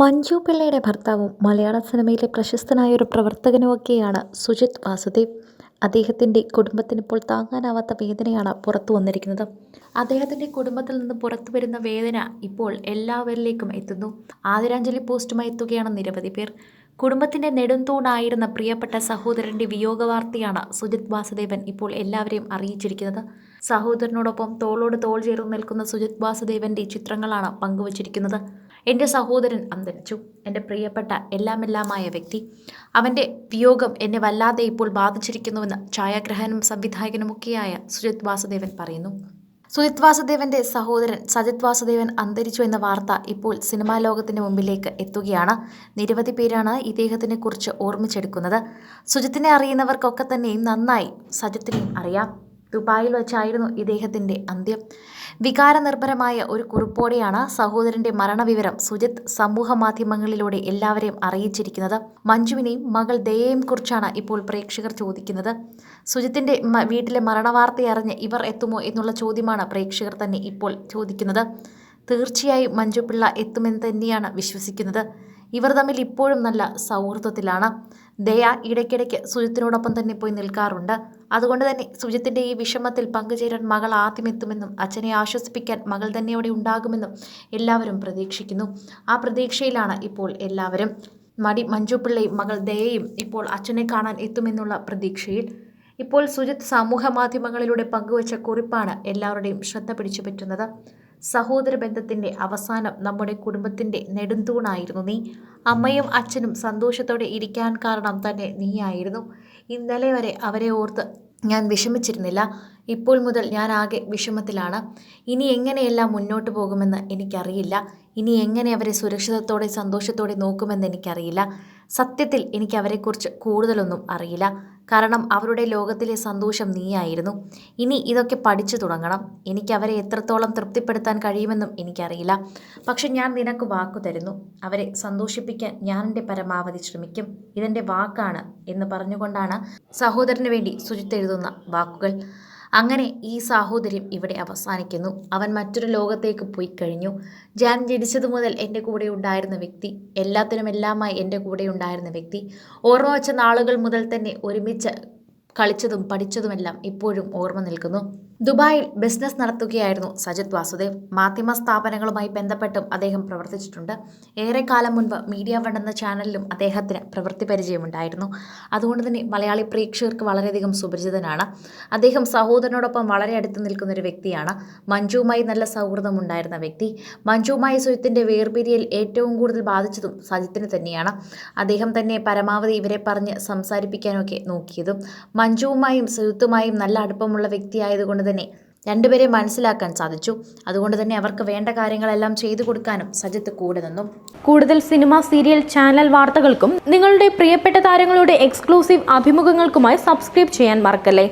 മഞ്ജു പിള്ളയുടെ ഭർത്താവും മലയാള സിനിമയിലെ പ്രശസ്തനായ ഒരു പ്രവർത്തകനുമൊക്കെയാണ് സുജിത് വാസുദേവ്. അദ്ദേഹത്തിന്റെ കുടുംബത്തിനിപ്പോൾ താങ്ങാനാവാത്ത വേദനയാണ് പുറത്തു വന്നിരിക്കുന്നത്. അദ്ദേഹത്തിന്റെ കുടുംബത്തിൽ നിന്ന് പുറത്തു വരുന്ന വേദന ഇപ്പോൾ എല്ലാവരിലേക്കും എത്തുന്നു. ആദരാഞ്ജലി പോസ്റ്റുമായി എത്തുകയാണ് നിരവധി പേർ. കുടുംബത്തിന്റെ നെടുംതൂണായിരുന്ന പ്രിയപ്പെട്ട സഹോദരന്റെ വിയോഗവാർത്തയാണ് സുജിത് വാസുദേവൻ ഇപ്പോൾ എല്ലാവരെയും അറിയിച്ചിരിക്കുന്നത്. സഹോദരനോടൊപ്പം തോളോട് തോൾ ചേർന്ന് നിൽക്കുന്ന സുജിത് വാസുദേവന്റെ ചിത്രങ്ങളാണ് പങ്കുവച്ചിരിക്കുന്നത്. എന്റെ സഹോദരൻ അന്തരിച്ചു. എന്റെ പ്രിയപ്പെട്ട എല്ലാമെല്ലാമായ വ്യക്തി അവന്റെ വിയോഗം എന്നെ വല്ലാതെ ഇപ്പോൾ ബാധിച്ചിരിക്കുന്നുവെന്ന് ഛായാഗ്രഹനും സംവിധായകനുമൊക്കെയായ സുജിത് വാസുദേവൻ പറയുന്നു. സുജിത് വാസുദേവന്റെ സഹോദരൻ സജിത് വാസുദേവൻ അന്തരിച്ചു എന്ന വാർത്ത ഇപ്പോൾ സിനിമാ ലോകത്തിന്റെ മുമ്പിലേക്ക് എത്തുകയാണ്. നിരവധി പേരാണ് ഇദ്ദേഹത്തിനെ കുറിച്ച് ഓർമ്മിച്ചെടുക്കുന്നത്. സുജിത്തിനെ അറിയുന്നവർക്കൊക്കെ തന്നെയും നന്നായി സജിത്തിനെയും അറിയാം. ദുബായിൽ വച്ചായിരുന്നു ഇദ്ദേഹത്തിന്റെ അന്ത്യം. വികാരനിർഭരമായ ഒരു കുറിപ്പോടെയാണ് സഹോദരന്റെ മരണവിവരം സുജിത് സമൂഹ മാധ്യമങ്ങളിലൂടെ എല്ലാവരെയും അറിയിച്ചിരിക്കുന്നത്. മഞ്ജുവിനെയും മകൾ ദയയെയും കുറിച്ചാണ് ഇപ്പോൾ പ്രേക്ഷകർ ചോദിക്കുന്നത്. സുജിത്തിന്റെ വീട്ടിലെ മരണവാർത്ത അറിഞ്ഞ് ഇവർ എത്തുമോ എന്നുള്ള ചോദ്യമാണ് പ്രേക്ഷകർ തന്നെ ഇപ്പോൾ ചോദിക്കുന്നത്. തീർച്ചയായും മഞ്ജുപിള്ള എത്തുമെന്ന് തന്നെയാണ് വിശ്വസിക്കുന്നത്. ഇവർ തമ്മിൽ ഇപ്പോഴും നല്ല സൗഹൃദത്തിലാണ്. ദയ ഇടയ്ക്കിടയ്ക്ക് സുജിത്തിനോടൊപ്പം തന്നെ പോയി നിൽക്കാറുണ്ട്. അതുകൊണ്ട് തന്നെ സുജിത്തിന്റെ ഈ വിഷമത്തിൽ പങ്കുചേരാൻ മകൾ ആദ്യം എത്തുമെന്നും അച്ഛനെ ആശ്വസിപ്പിക്കാൻ മകൾ തന്നെ അവിടെ ഉണ്ടാകുമെന്നും എല്ലാവരും പ്രതീക്ഷിക്കുന്നു. ആ പ്രതീക്ഷയിലാണ് ഇപ്പോൾ എല്ലാവരും. മടി മഞ്ജു പിള്ളയും മകൾ ദയയും ഇപ്പോൾ അച്ഛനെ കാണാൻ എത്തുമെന്നുള്ള പ്രതീക്ഷയിൽ. ഇപ്പോൾ സുജിത് സമൂഹ മാധ്യമങ്ങളിലൂടെ പങ്കുവച്ച കുറിപ്പാണ് എല്ലാവരുടെയും ശ്രദ്ധ പിടിച്ചു പറ്റുന്നത് സഹോദര ബന്ധത്തിന്റെ അവസാനം നമ്മുടെ കുടുംബത്തിന്റെ നെടുന്തൂണായിരുന്നു നീ. അമ്മയും അച്ഛനും സന്തോഷത്തോടെ ഇരിക്കാൻ കാരണം തന്നെ നീയായിരുന്നു. ഇന്നലെ വരെ അവരെ ഓർത്ത് ഞാൻ വിഷമിച്ചിരുന്നില്ല. ഇപ്പോൾ മുതൽ ഞാൻ ആകെ വിഷമത്തിലാണ്. ഇനി എങ്ങനെയെല്ലാം മുന്നോട്ട് പോകുമെന്ന് എനിക്കറിയില്ല. ഇനി എങ്ങനെ അവരെ സുരക്ഷിതത്തോടെ സന്തോഷത്തോടെ നോക്കുമെന്ന് എനിക്കറിയില്ല. സത്യത്തിൽ എനിക്ക് അവരെക്കുറിച്ച് കൂടുതലൊന്നും അറിയില്ല. കാരണം അവരുടെ ലോകത്തിലെ സന്തോഷം നീയായിരുന്നു. ഇനി ഇതൊക്കെ പഠിച്ചു തുടങ്ങണം. എനിക്ക് അവരെ എത്രത്തോളം തൃപ്തിപ്പെടുത്താൻ കഴിയുമെന്നും എനിക്കറിയില്ല. പക്ഷെ ഞാൻ നിനക്ക് വാക്കു തരുന്നു. അവരെ സന്തോഷിപ്പിക്കാൻ ഞാൻ എന്റെ പരമാവധി ശ്രമിക്കും. ഇതെന്റെ വാക്കാണ് എന്ന് പറഞ്ഞുകൊണ്ടാണ് സഹോദരന് വേണ്ടി സുജിത്ത് എഴുതുന്ന വാക്കുകൾ. അങ്ങനെ ഈ സാഹോദര്യം ഇവിടെ അവസാനിക്കുന്നു. അവൻ മറ്റൊരു ലോകത്തേക്ക് പോയി കഴിഞ്ഞു. ഞാൻ ജനിച്ചതു മുതൽ എന്റെ കൂടെ ഉണ്ടായിരുന്ന വ്യക്തി എല്ലാത്തിനും എല്ലാമായി എന്റെ കൂടെ ഉണ്ടായിരുന്ന വ്യക്തി ഓർമ്മ വെച്ച നാളുകൾ മുതൽ തന്നെ ഒരുമിച്ച് കളിച്ചതും പഠിച്ചതുമെല്ലാം ഇപ്പോഴും ഓർമ്മ നിൽക്കുന്നു. ദുബായിൽ ബിസിനസ് നടത്തുകയായിരുന്നു സജിത് വാസുദേവ്. മാധ്യമ സ്ഥാപനങ്ങളുമായി ബന്ധപ്പെട്ടും അദ്ദേഹം പ്രവർത്തിച്ചിട്ടുണ്ട്. ഏറെക്കാലം മുൻപ് മീഡിയ വൺ എന്ന ചാനലിലും അദ്ദേഹത്തിന് പ്രവൃത്തി പരിചയമുണ്ടായിരുന്നു. അതുകൊണ്ട് തന്നെ മലയാളി പ്രേക്ഷകർക്ക് വളരെയധികം സുപരിചിതനാണ്. അദ്ദേഹം സഹോദരനോടൊപ്പം വളരെ അടുത്ത് നിൽക്കുന്ന ഒരു വ്യക്തിയാണ്. മഞ്ജുവുമായി നല്ല സൗഹൃദമുണ്ടായിരുന്ന വ്യക്തി. മഞ്ജുവുമായി സുജിത്തിന്റെ വേർപിരിയൽ ഏറ്റവും കൂടുതൽ ബാധിച്ചതും സജിത്തിന് തന്നെയാണ്. അദ്ദേഹം തന്നെ പരമാവധി ഇവരെ പറഞ്ഞ് സംസാരിപ്പിക്കാനൊക്കെ നോക്കിയതും മഞ്ജുവുമായും സുജിത്തുമായും നല്ല അടുപ്പമുള്ള വ്യക്തിയായതുകൊണ്ട് തന്നെ. രണ്ടുപേരെ മനസ്സിലാക്കാൻ സാധിച്ചു. അതുകൊണ്ട് തന്നെ അവർക്ക് വേണ്ട കാര്യങ്ങളെല്ലാം ചെയ്തു കൊടുക്കാനും സജിത്ത് കൂടെ നിന്നു. കൂടുതൽ സിനിമ സീരിയൽ ചാനൽ വാർത്തകൾക്കും നിങ്ങളുടെ പ്രിയപ്പെട്ട താരങ്ങളുടെ എക്സ്ക്ലൂസീവ് അഭിമുഖങ്ങൾക്കുമായി സബ്സ്ക്രൈബ് ചെയ്യാൻ മറക്കല്ലേ?